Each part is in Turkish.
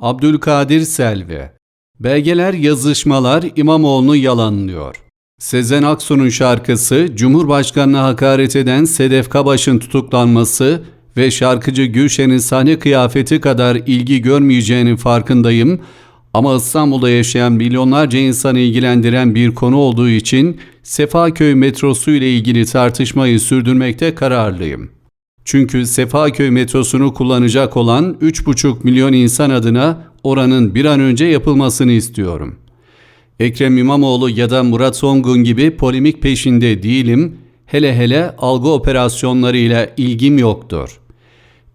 Abdülkadir Selvi Belgeler, yazışmalar İmamoğlu'nu yalanlıyor. Sezen Aksu'nun şarkısı, Cumhurbaşkanı'na hakaret eden Sedef Kabaş'ın tutuklanması ve şarkıcı Gülşen'in sahne kıyafeti kadar ilgi görmeyeceğinin farkındayım ama İstanbul'da yaşayan milyonlarca insanı ilgilendiren bir konu olduğu için Sefaköy metrosu ile ilgili tartışmayı sürdürmekte kararlıyım. Çünkü Sefaköy metrosunu kullanacak olan 3,5 milyon insan adına oranın bir an önce yapılmasını istiyorum. Ekrem İmamoğlu ya da Murat Songun gibi polemik peşinde değilim, hele hele algı operasyonlarıyla ilgim yoktur.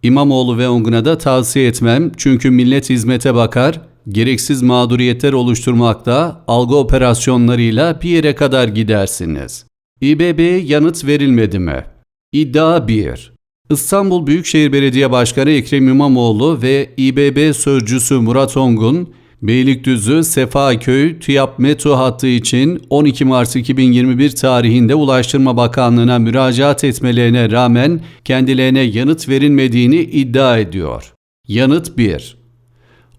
İmamoğlu ve Ongun'a da tavsiye etmem çünkü millet hizmete bakar, gereksiz mağduriyetler oluşturmakta algı operasyonlarıyla bir yere kadar gidersiniz. İBB'ye yanıt verilmedi mi? İddia 1. İstanbul Büyükşehir Belediye Başkanı Ekrem İmamoğlu ve İBB sözcüsü Murat Ongun, Beylikdüzü Sefaköy TÜYAP metro hattı için 12 Mart 2021 tarihinde Ulaştırma Bakanlığı'na müracaat etmelerine rağmen kendilerine yanıt verilmediğini iddia ediyor. Yanıt 1.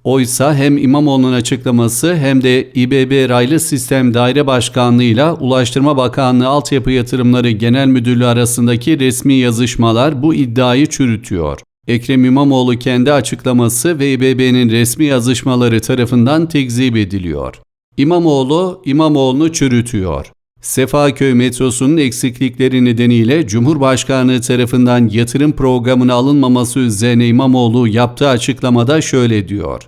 Oysa hem İmamoğlu'nun açıklaması hem de İBB Raylı Sistem Daire Başkanlığı ile Ulaştırma Bakanlığı Altyapı Yatırımları Genel Müdürlüğü arasındaki resmi yazışmalar bu iddiayı çürütüyor. Ekrem İmamoğlu kendi açıklaması ve İBB'nin resmi yazışmaları tarafından tekzip ediliyor. İmamoğlu, İmamoğlu'nu çürütüyor. Sefaköy metrosunun eksiklikleri nedeniyle Cumhurbaşkanlığı tarafından yatırım programına alınmaması üzerine İmamoğlu yaptığı açıklamada şöyle diyor.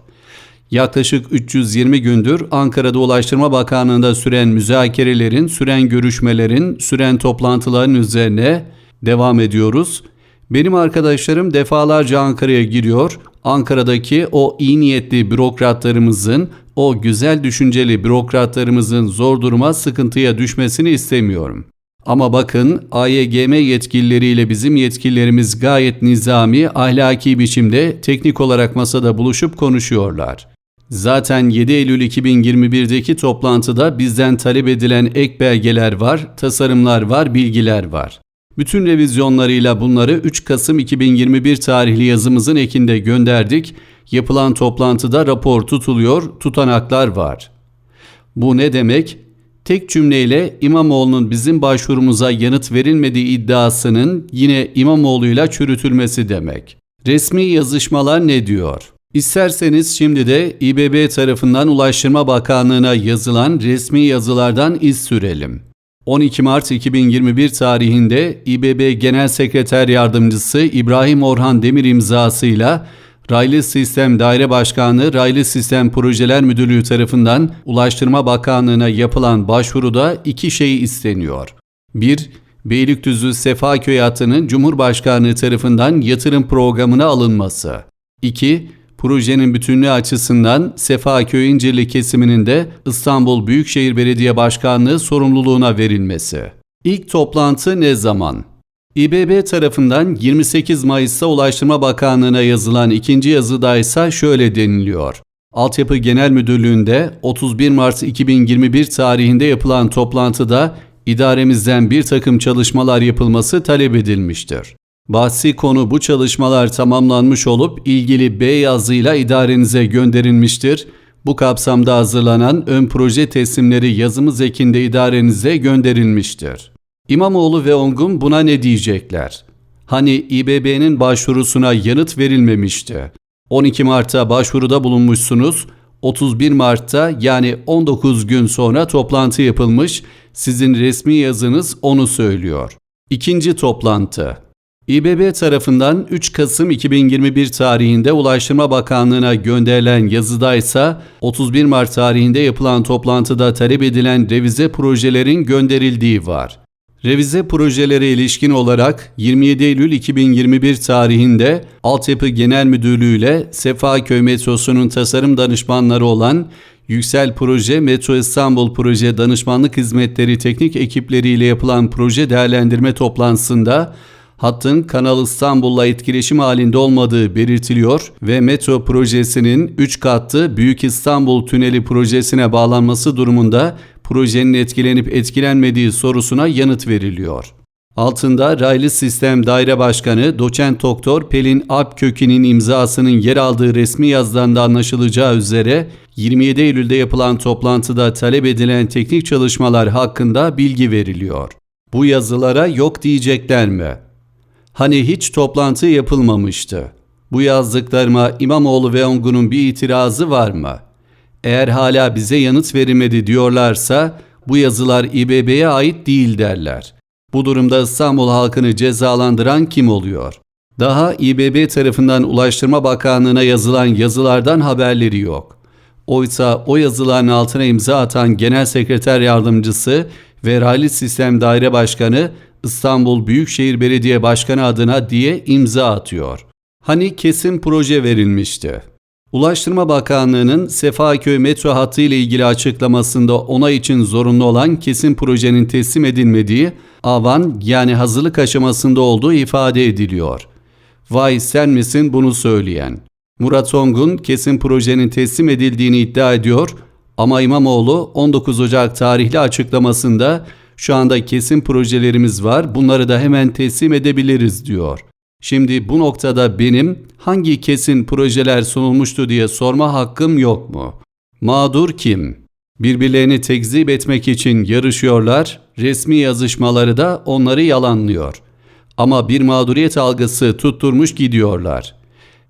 Yaklaşık 320 gündür Ankara'da Ulaştırma Bakanlığı'nda süren müzakerelerin, süren görüşmelerin, süren toplantıların üzerine devam ediyoruz. Benim arkadaşlarım defalarca Ankara'ya giriyor. Ankara'daki o iyi niyetli bürokratlarımızın, o güzel düşünceli bürokratlarımızın zor duruma, sıkıntıya düşmesini istemiyorum. Ama bakın AYGM yetkilileriyle bizim yetkililerimiz gayet nizami, ahlaki biçimde teknik olarak masada buluşup konuşuyorlar. Zaten 7 Eylül 2021'deki toplantıda bizden talep edilen ek belgeler var, tasarımlar var, bilgiler var. Bütün revizyonlarıyla bunları 3 Kasım 2021 tarihli yazımızın ekinde gönderdik. Yapılan toplantıda rapor tutuluyor, tutanaklar var. Bu ne demek? Tek cümleyle İmamoğlu'nun bizim başvurumuza yanıt verilmediği iddiasının yine İmamoğlu'yla çürütülmesi demek. Resmi yazışmalar ne diyor? İsterseniz şimdi de İBB tarafından Ulaştırma Bakanlığı'na yazılan resmi yazılardan iz sürelim. 12 Mart 2021 tarihinde İBB Genel Sekreter Yardımcısı İbrahim Orhan Demir imzasıyla Raylı Sistem Daire Başkanlığı Raylı Sistem Projeler Müdürlüğü tarafından Ulaştırma Bakanlığı'na yapılan başvuruda iki şey isteniyor. 1. Beylikdüzü Sefaköy hattının Cumhurbaşkanlığı tarafından yatırım programına alınması. 2 projenin bütünlüğü açısından Sefaköy İncirli kesiminin de İstanbul Büyükşehir Belediye Başkanlığı sorumluluğuna verilmesi. İlk toplantı ne zaman? İBB tarafından 28 Mayıs'ta Ulaştırma Bakanlığı'na yazılan ikinci yazıda ise şöyle deniliyor. Altyapı Genel Müdürlüğü'nde 31 Mart 2021 tarihinde yapılan toplantıda idaremizden bir takım çalışmalar yapılması talep edilmiştir. Bahsi konu bu çalışmalar tamamlanmış olup ilgili B yazıyla idarenize gönderilmiştir. Bu kapsamda hazırlanan ön proje teslimleri yazımız ekinde idarenize gönderilmiştir. İmamoğlu ve Ongun buna ne diyecekler? Hani İBB'nin başvurusuna yanıt verilmemişti. 12 Mart'ta başvuruda bulunmuşsunuz. 31 Mart'ta yani 19 gün sonra toplantı yapılmış. Sizin resmi yazınız onu söylüyor. İkinci toplantı İBB tarafından 3 Kasım 2021 tarihinde Ulaştırma Bakanlığı'na gönderilen yazıda ise 31 Mart tarihinde yapılan toplantıda talep edilen revize projelerin gönderildiği var. Revize projelere ilişkin olarak 27 Eylül 2021 tarihinde Altyapı Genel Müdürlüğü ile Sefaköy metrosunun tasarım danışmanları olan Yüksel Proje Metro İstanbul Proje Danışmanlık Hizmetleri teknik ekipleriyle yapılan proje değerlendirme toplantısında hattın Kanal İstanbul'la etkileşim halinde olmadığı belirtiliyor ve metro projesinin 3 katlı Büyük İstanbul Tüneli projesine bağlanması durumunda projenin etkilenip etkilenmediği sorusuna yanıt veriliyor. Altında Raylı Sistem Daire Başkanı Doçent Doktor Pelin Alpkök'ün imzasının yer aldığı resmi yazıdan da anlaşılacağı üzere 27 Eylül'de yapılan toplantıda talep edilen teknik çalışmalar hakkında bilgi veriliyor. Bu yazılara yok diyecekler mi? Hani hiç toplantı yapılmamıştı. Bu yazdıklarıma İmamoğlu ve Ongun'un bir itirazı var mı? Eğer hala bize yanıt verilmedi diyorlarsa bu yazılar İBB'ye ait değil derler. Bu durumda İstanbul halkını cezalandıran kim oluyor? Daha İBB tarafından Ulaştırma Bakanlığı'na yazılan yazılardan haberleri yok. Oysa o yazıların altına imza atan Genel Sekreter Yardımcısı ve Raylı Sistem Daire Başkanı İstanbul Büyükşehir Belediye Başkanı adına diye imza atıyor. Hani kesin proje verilmişti. Ulaştırma Bakanlığı'nın Sefaköy metro hattı ile ilgili açıklamasında onay için zorunlu olan kesin projenin teslim edilmediği avan yani hazırlık aşamasında olduğu ifade ediliyor. Vay sen misin bunu söyleyen? Murat Ongun kesin projenin teslim edildiğini iddia ediyor ama İmamoğlu 19 Ocak tarihli açıklamasında şu anda kesin projelerimiz var bunları da hemen teslim edebiliriz diyor. Şimdi bu noktada benim hangi kesin projeler sunulmuştu diye sorma hakkım yok mu? Mağdur kim? Birbirlerini tekzip etmek için yarışıyorlar, resmi yazışmaları da onları yalanlıyor. Ama bir mağduriyet algısı tutturmuş gidiyorlar.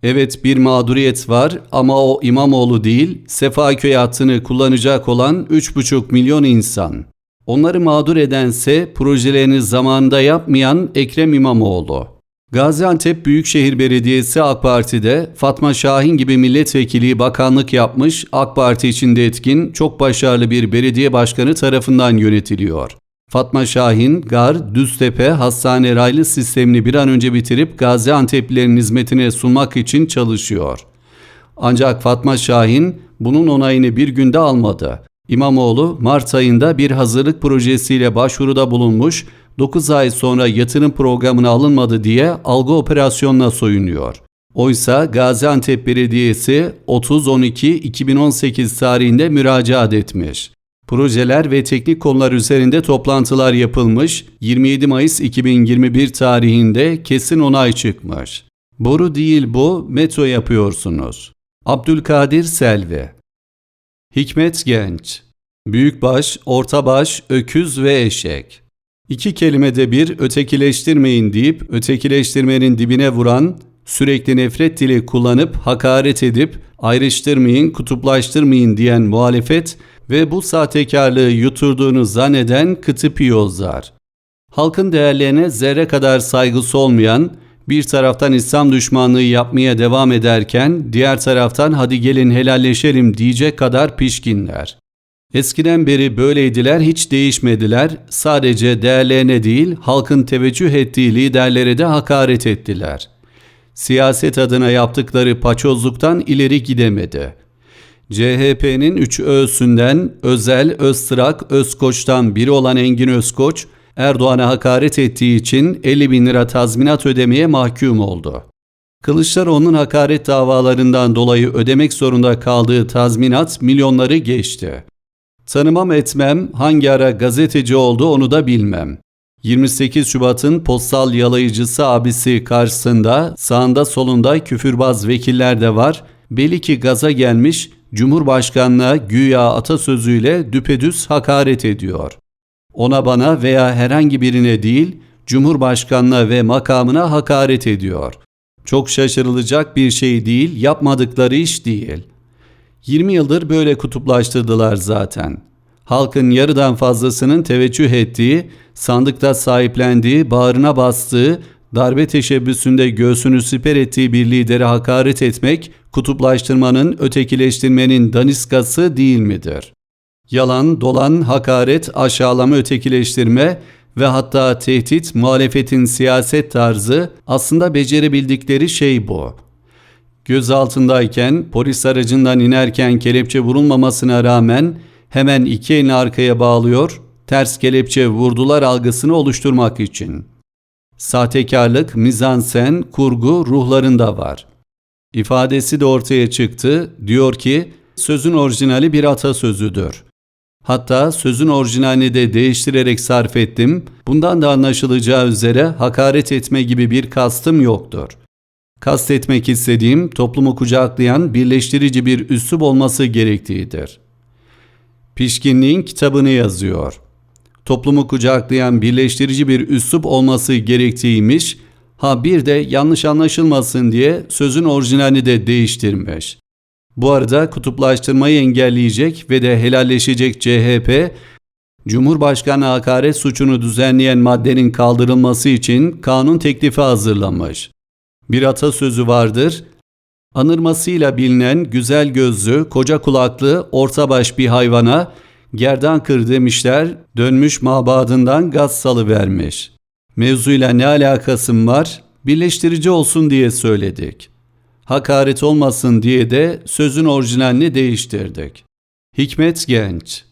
Evet bir mağduriyet var ama o İmamoğlu değil, Sefaköy hattını kullanacak olan 3,5 milyon insan. Onları mağdur edense projelerini zamanında yapmayan Ekrem İmamoğlu. Gaziantep Büyükşehir Belediyesi AK Parti'de Fatma Şahin gibi milletvekili bakanlık yapmış, AK Parti içinde etkin, çok başarılı bir belediye başkanı tarafından yönetiliyor. Fatma Şahin, Gar, Düztepe, Hastane raylı sistemini bir an önce bitirip Gaziantep'lilerin hizmetine sunmak için çalışıyor. Ancak Fatma Şahin bunun onayını bir günde almadı. İmamoğlu Mart ayında bir hazırlık projesiyle başvuruda bulunmuş 9 ay sonra yatırım programına alınmadı diye algı operasyonuna soyunuyor. Oysa Gaziantep Belediyesi 30-12-2018 tarihinde müracaat etmiş. Projeler ve teknik konular üzerinde toplantılar yapılmış, 27 Mayıs 2021 tarihinde kesin onay çıkmış. Boru değil bu, metro yapıyorsunuz. Abdülkadir Selvi Hikmet Genç Büyükbaş, ortabaş, öküz ve eşek İki kelimede bir ötekileştirmeyin deyip ötekileştirmenin dibine vuran, sürekli nefret dili kullanıp hakaret edip ayrıştırmayın, kutuplaştırmayın diyen muhalefet ve bu sahtekarlığı yuturduğunu zanneden kıtı piyozlar. Halkın değerlerine zerre kadar saygısı olmayan, bir taraftan İslam düşmanlığı yapmaya devam ederken diğer taraftan hadi gelin helalleşelim diyecek kadar pişkinler. Eskiden beri böyleydiler hiç değişmediler. Sadece değerlerine değil halkın teveccüh ettiği liderlere de hakaret ettiler. Siyaset adına yaptıkları paçozluktan ileri gidemedi. CHP'nin üç öğsünden Özel, Öztrak, Özkoç'tan biri olan Engin Özkoç, Erdoğan'a hakaret ettiği için 50 bin lira tazminat ödemeye mahkum oldu. Kılıçdaroğlu'nun hakaret davalarından dolayı ödemek zorunda kaldığı tazminat milyonları geçti. Tanımam etmem hangi ara gazeteci oldu onu da bilmem. 28 Şubat'ın postal yalayıcısı abisi karşısında sağında solunda küfürbaz vekiller de var. Belli ki gaza gelmiş Cumhurbaşkanlığa güya atasözüyle düpedüz hakaret ediyor. Ona bana veya herhangi birine değil Cumhurbaşkanlığa ve makamına hakaret ediyor. Çok şaşırılacak bir şey değil, yapmadıkları iş değil.'' 20 yıldır böyle kutuplaştırdılar zaten. Halkın yarıdan fazlasının teveccüh ettiği, sandıkta sahiplendiği, bağrına bastığı, darbe teşebbüsünde göğsünü siper ettiği bir lideri hakaret etmek, kutuplaştırmanın, ötekileştirmenin daniskası değil midir? Yalan, dolan, hakaret, aşağılama, ötekileştirme ve hatta tehdit, muhalefetin siyaset tarzı aslında becerebildikleri şey bu. Gözaltındayken polis aracından inerken kelepçe vurulmamasına rağmen hemen iki elini arkaya bağlıyor, ters kelepçe vurdular algısını oluşturmak için. Sahtekarlık, mizansen, kurgu ruhlarında var. İfadesi de ortaya çıktı. Diyor ki, sözün orijinali bir atasözüdür. Hatta sözün orijinalini de değiştirerek sarf ettim. Bundan da anlaşılacağı üzere hakaret etme gibi bir kastım yoktur. Kastetmek istediğim toplumu kucaklayan birleştirici bir üslup olması gerektiğidir. Pişkinliğin kitabını yazıyor. Toplumu kucaklayan birleştirici bir üslup olması gerektiğiymiş, ha bir de yanlış anlaşılmasın diye sözün orijinalini de değiştirmiş. Bu arada kutuplaştırmayı engelleyecek ve de helalleşecek CHP, Cumhurbaşkanı hakaret suçunu düzenleyen maddenin kaldırılması için kanun teklifi hazırlamış. Bir atasözü vardır, anırmasıyla bilinen güzel gözlü, koca kulaklı, orta baş bir hayvana gerdan kır demişler, dönmüş mabadından gaz salı vermiş. Mevzuyla ne alakasım var? Birleştirici olsun diye söyledik. Hakaret olmasın diye de sözün orijinalini değiştirdik. Hikmet Genç